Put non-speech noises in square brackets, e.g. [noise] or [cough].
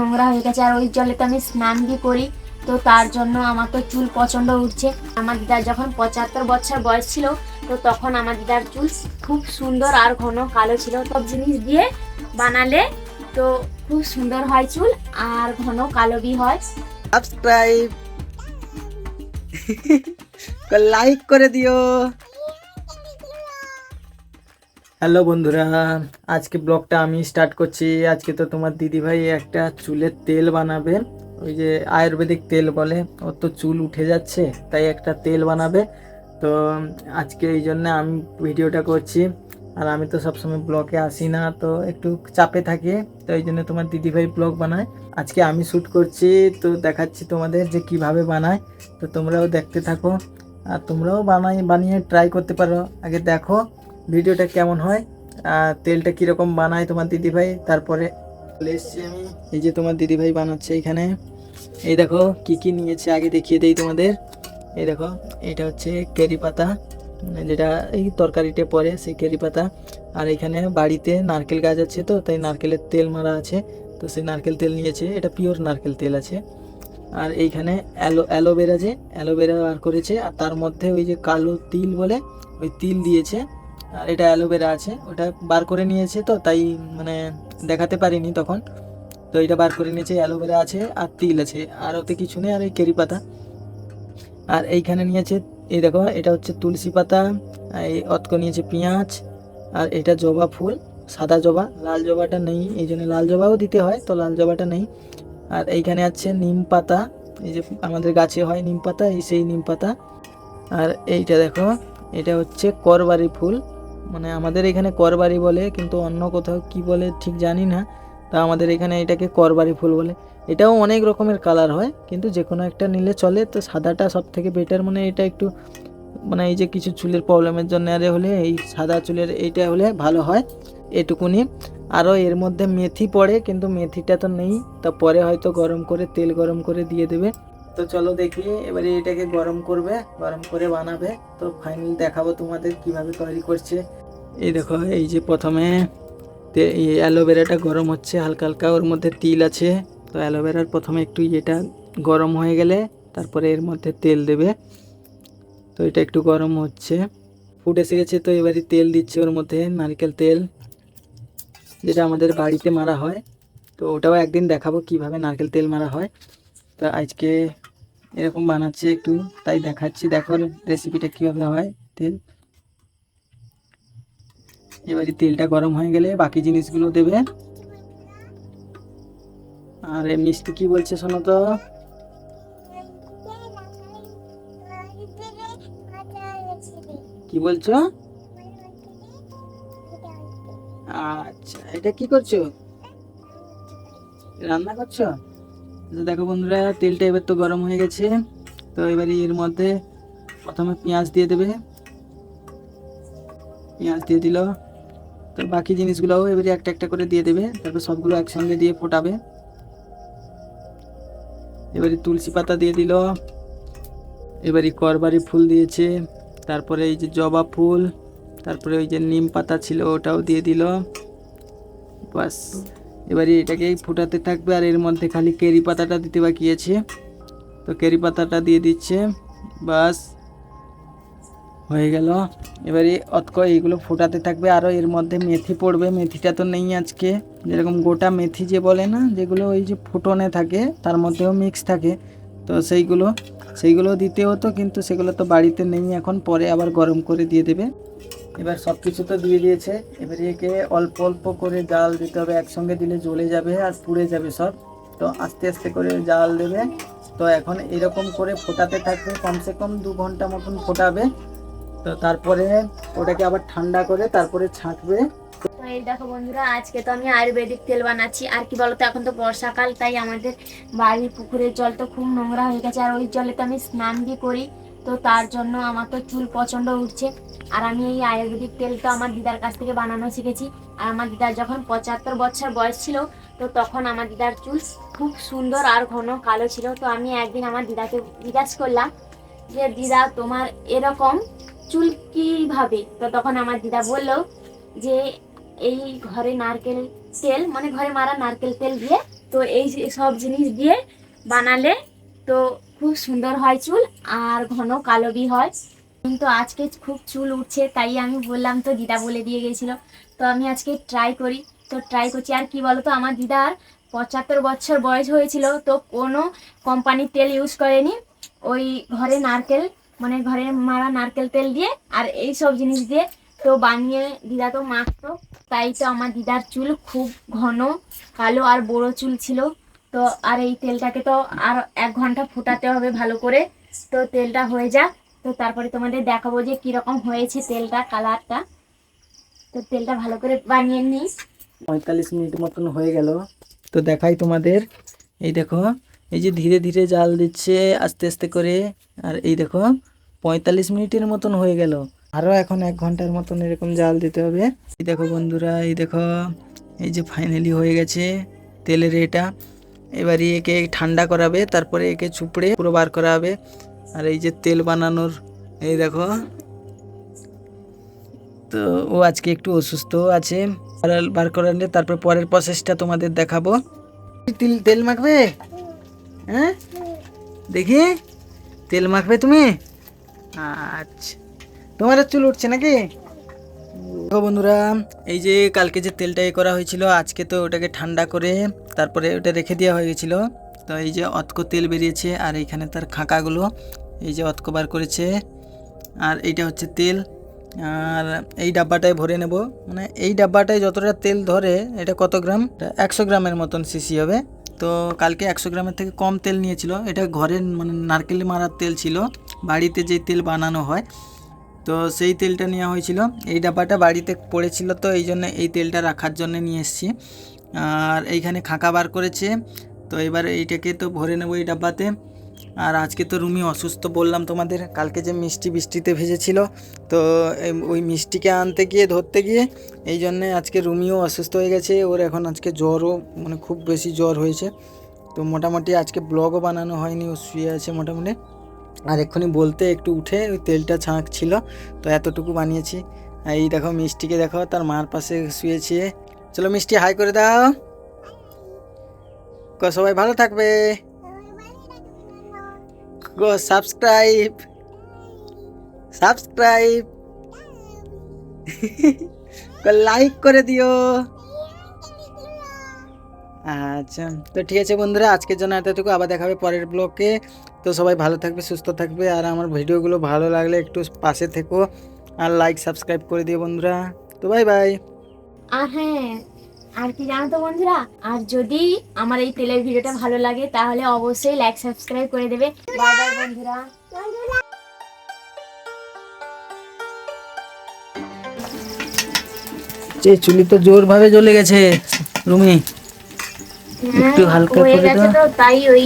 নোংরা হয়ে গেছে আর ওই জলে তো আমি স্নান বি করি, তো তার জন্য আমার তো চুল প্রচণ্ড উঠছে আমার দিদার যখন পঁচাত্তর বছর বয়স ছিল, তো তখন আমার দিদার চুল খুব সুন্দর আর ঘন কালো ছিল। সব জিনিস দিয়ে বানালে তো খুব সুন্দর হয় চুল আর ঘন কালো বি হয়। সাবস্ক্রাইব [laughs] লাইক করে দিও। হ্যালো বন্ধুরা, আজকে ব্লগটা আমি স্টার্ট করছি। আজকে তো তোমার দিদিভাই একটা চুলের তেল বানাবে। ওই যে আয়ুর্বেদিক তেল বলে, ওর তো চুল উঠে যাচ্ছে, তাই একটা তেল বানাবে। তো আজকে এই জন্য আমি ভিডিওটা করছি। আর আমি তো সবসময় ব্লগে আসি না, তো একটু চাপে থাকি, তো এই জন্য তোমার দিদিভাই ব্লগ বানায়। আজকে আমি শ্যুট করছি, তো দেখাচ্ছি তোমাদের যে কীভাবে বানায়, তো তোমরাও দেখতে থাকো। আর তোমরাও বানাই, বানিয়ে ট্রাই করতে পারো। আগে দেখো। ভিডিওটা কেমন হয়? তেলটা কীরকম বানায় তোমার দিদিভাই? তারপরে এসছি আমি। এই যে তোমার দিদিভাই বানাচ্ছে এখানে। এই দেখো, কি কি নিয়েছে আগে দেখিয়ে দেই তোমাদের। এই দেখো, এটা হচ্ছে কেরি পাতা, যেটা এই তরকারিতে পড়ে, সেই কেরি পাতা। আর এখানে বাড়িতে নারকেল গাছ আছে তো, তাই নারকেলের তেল মারা আছে। তো সেই নারকেল তেল নিয়েছে। এটা পিওর নারকেল তেল আছে। আর এইখানে অ্যালো, অ্যালোভেরা যে, অ্যালোভেরা বার করেছে। আর তার মধ্যে ওই যে কালো তিল বলে, ওই তিল দিয়েছে। আর এটা অ্যালোভেরা আছে, ওটা বার করে নিয়েছে তো, তাই মানে দেখাতে পারিনি তখন। তো এটা বার করে নিয়েছে, অ্যালোভেরা আছে আর তিল আছে, আর ওতে কিছু নেই, আর এই কেরি পাতা। আর এইখানে নিয়েছে, এই দেখো, এটা হচ্ছে তুলসী পাতা এই অতক নিয়েছে পেঁয়াজ, আর এটা জবা ফুল, সাদা জবা, লাল জবাটা নেই, এই জন্য লাল জবাও দিতে হয়, তো লাল জবাটা নেই। আর এইখানে আছে নিম পাতা, এই যে আমাদের গাছে হয় নিম পাতা, এই সেই নিম পাতা। আর এইটা দেখো, এটা হচ্ছে করবারি ফুল মানে আমাদের এখানে করবারি বলে, কিন্তু অন্য কোথাও কি বলে ঠিক জানি না। তা আমাদের এখানে এটাকে করবারি ফুল বলে। এটাও অনেক রকমের কালার হয়, কিন্তু যে কোনো একটা নিলে চলে। তো সাদাটা সব থেকে বেটার মানে এটা একটু মানে এই যে কিছু চুলের প্রবলেমের জন্য আরে হলে, এই সাদা চুলের এইটা হলে ভালো হয় এটুকুনি। আরও এর মধ্যে মেথি পড়ে, কিন্তু মেথিটা তো নেই। তা পরে হয়তো গরম করে, তেল গরম করে দিয়ে দেবে। তো চলো দেখি, এবারে এটাকে গরম করবে, গরম করে বানাবে। তো ফাইনাল দেখাবো তোমাদের কীভাবে তৈরি করছে। এই দেখো, এই যে প্রথমে অ্যালোভেরাটা গরম হচ্ছে, হালকা হালকা ওর মধ্যে তিল আছে। তো অ্যালোভেরার প্রথমে একটু এটা গরম হয়ে গেলে তারপরে এর মধ্যে তেল দেবে। তো এটা একটু গরম হচ্ছে। ফুট এসে গেছে, তো এবারে তেল দিচ্ছে ওর মধ্যে, নারকেল তেল, যেটা আমাদের বাড়িতে মারা হয়। তো ওটাও একদিন দেখাবো কীভাবে নারকেল তেল মারা হয়। তো আজকে এরকম বানাচ্ছে একটু, তাই দেখাচ্ছি। দেখো রেসিপিটা কীভাবে হয়, তেল। এবারে তেলটা গরম হয়ে গেলে বাকি জিনিসগুলো দেবে। আর মিষ্টি কি বলছে শোনো তো? কি বলছো? আচ্ছা এটা কি করছ? রান্না করছ? দেখো বন্ধুরা, তেলটা এবার তো গরম হয়ে গেছে। তো এবারে এর মধ্যে প্রথমে পেঁয়াজ দিয়ে দেবে। পেঁয়াজ দিয়ে দিল। তো বাকি জিনিসগুলোও এবারে একটা একটা করে দিয়ে দেবে। তারপর সবগুলো একসঙ্গে দিয়ে ফোটাবে। এবারে তুলসী পাতা দিয়ে দিল। এবারে করবারি ফুল দিয়েছে। তারপরে এই যে জবা ফুল, তারপরে ওই যে নিম পাতা ছিল ওটাও দিয়ে দিল। বাস। এবারে এটাকে ফুটাতে থাকবে আর এর মধ্যে খালি কেরি পাতাটা দিতে বাকি আছে। তো কেরি পাতাটা দিয়ে দিচ্ছে, বাস, হয়ে গেল। এবারে অতক এইগুলো ফোটাতে থাকবে, আরও এর মধ্যে মেথি পড়বে, মেথিটা তো নেই আজকে। যেরকম গোটা মেথি যে বলে না, যেগুলো ওই যে ফুটনে থাকে, তার মধ্যেও মিক্স থাকে। তো সেইগুলো সেইগুলো দিতে হতো কিন্তু সেগুলো তো বাড়িতে নেই, এখন পরে আবার গরম করে দিয়ে দেবে। এবার সব কিছু তো দিয়ে দিয়েছে। এবারে একে অল্প অল্প করে জাল দিতে হবে, একসঙ্গে দিলে জ্বলে যাবে আর পুড়ে যাবে সব। তো আস্তে আস্তে করে জাল দেবে। তো এখন এরকম করে ফোটাতে থাকবে, কমসে কম দু ঘণ্টা মতন ফোটাবে। তো তারপরে ওটাকে আবার ঠান্ডা করে তারপরে ছাঁকবে। এই দেখো বন্ধুরা, আজকে তো আমি আয়ুর্বেদিক তেল বানাচ্ছি। আর কি বলতো, এখন তো বর্ষাকাল, তাই আমাদের বাড়ির পুকুরের জল তো খুব নোংরা হয়ে গেছে। আর ওই জলে তো আমি স্নান দিয়ে করি। তো তার জন্য আমার তো চুল প্রচণ্ড উঠছে। আর আমি এই আয়ুর্বেদিক তেল তো আমার দিদার কাছ থেকে বানানো শিখেছি। আর আমার দিদার যখন পঁচাত্তর বছর বয়স ছিল, তো তখন আমার দিদার চুল খুব সুন্দর আর ঘন কালো ছিল। তো আমি একদিন আমার দিদাকে জিজ্ঞাসা করলাম যে, দিদা, তোমার এরকম চুল কীভাবে? তো তখন আমার দিদা বলল যে, এই ঘরে নারকেল তেল মানে ঘরে মারা নারকেল তেল দিয়ে, তো এই সব জিনিস দিয়ে বানালে তো খুব সুন্দর হয় চুল আর ঘন কালো বি হয়। কিন্তু আজকে খুব চুল উঠছে, তাই আমি বললাম তো দিদা বলে দিয়ে গেছিল। তো আমি আজকে ট্রাই করি, তো ট্রাই করছি। আর কি বলতো, আমার দিদার পঁচাত্তর বছর বয়স হয়েছিল, তো কোনো কোম্পানির তেল ইউজ করেনি। ওই ঘরে নারকেল মানে ঘরে মারা নারকেল তেল দিয়ে আর এই সব জিনিস দিয়ে তো বানিয়ে দিদা তো মাখতো। তাই তো আমার দিদার চুল খুব ঘন, কালো আর বড় চুল ছিল। তো আর এই তেলটাকে তো আর এক ঘণ্টা ফোটাতে হবে ভালো করে। তো তেলটা হয়ে যাক। তো তারপরে তোমাদের দেখাবো যে কীরকম হয়েছে তেলটা, কালারটা। তো তেলটা ভালো করে বানিয়ে নিই। পঁয়তাল্লিশ মিনিট মতন হয়ে গেল। তো দেখাই তোমাদের। এই দেখো, এই যে ধীরে ধীরে জাল দিচ্ছে আস্তে আস্তে করে। আর এই দেখো, পঁয়তাল্লিশ মিনিটের মতন হয়ে গেল। আরও এখন এক ঘণ্টার মতন এরকম জাল দিতে হবে। এই দেখো বন্ধুরা, এই দেখো, এই যে ফাইনালি হয়ে গেছে তেলের এটা। এবারে একে ঠান্ডা করাবে, তারপরে একে চুপড়ে পুরো বার করা হবে আর এই যে তেল বানানোর, এই দেখো। তো ও আজকে একটু অসুস্থ আছে বার করালে তারপর পরের প্রসেসটা তোমাদের দেখাবো। তিল, তেল মাখবে? হ্যাঁ? দেখি। তেল মাখবে তুমি? আচ্ছা। তোমার চুল উঠছে নাকি? বন্ধুরা, এই যে কালকে যে তেলটা এ করা হয়েছিল, আজকে তো ওটাকে ঠান্ডা করে তারপরে ওটা রেখে দেওয়া হয়ে গেছিল। তো এই যে অতক তেল বেরিয়েছে আর এইখানে তার খাঁকাগুলো, এই যে অতক বার করেছে। আর এইটা হচ্ছে তেল। আর এই ডাব্বাটায় ভরে নেব। মানে এই ডাব্বাটায় যতটা তেল ধরে, এটা কত গ্রাম? একশো গ্রামের মতন সিসি হবে। তো কালকে একশো গ্রামের থেকে কম তেল নিয়েছিল। এটা ঘরের মানে নারকেল মারার তেল ছিল। বাড়িতে যে তেল বানানো হয়, তো সেই তেলটা নেওয়া হয়েছিল। এই ডাব্বাটা বাড়িতে পড়েছিল তো, এই জন্য এই তেলটা রাখার জন্য নিয়ে এসেছি। আর এইখানে খাঁকা বার করেছে। তো এবার এইটাকে তো ভরে নেব এই ডাব্বাতে। আর আজকে তো রুমি অসুস্থ বললাম তোমাদের, কালকে যে মিষ্টি বৃষ্টিতে ভেজেছিল। তো ওই মিষ্টিকে আনতে গিয়ে, ধরতে গিয়ে এই জন্যে আজকে রুমিও অসুস্থ হয়ে গেছে। ওর এখন আজকে জ্বরও মানে খুব বেশি জ্বর হয়েছে। তো মোটামুটি আজকে ব্লগও বানানো হয়নি, ও শুয়ে আছে মোটামুটি। আর এক্ষুনি বলতে একটু উঠে ওই তেলটা ছাঁক ছিল তো এতটুকু বানিয়েছি। এই দেখো মিষ্টিকে দেখো, তার মার পাশে শুয়েছে। চলো মিষ্টি, হাই করে দাও। গো, সবাই ভালো থাকবে। গো, সাবস্ক্রাইব। সাবস্ক্রাইব। [laughs] লাইক করে দিও। আচ্ছা তো ঠিক আছে বন্ধুরা, আজকের জন্য এতটুকু। আবার দেখাবে পরের ব্লকে। তো সবাই ভালো থাকবে, সুস্থ থাকবে। আর আমার ভিডিওগুলো ভালো লাগলে একটু পাশে থেকো। আর লাইক, সাবস্ক্রাইব করে দিও বন্ধুরা। তো বাই বাই। আর হ্যাঁ আর কি জানো তো বন্ধুরা? আর যদি আমার এই তেলের ভিডিওটা ভালো লাগে তাহলে অবশ্যই লাইক সাবস্ক্রাইব করে দেবে। বাই বাই বন্ধুরা। যে চুলি তো জোর ভাবে জ্বলে গেছে রুমি। একটু হ্যাঁ, হালকা করে দাও। তাই ওই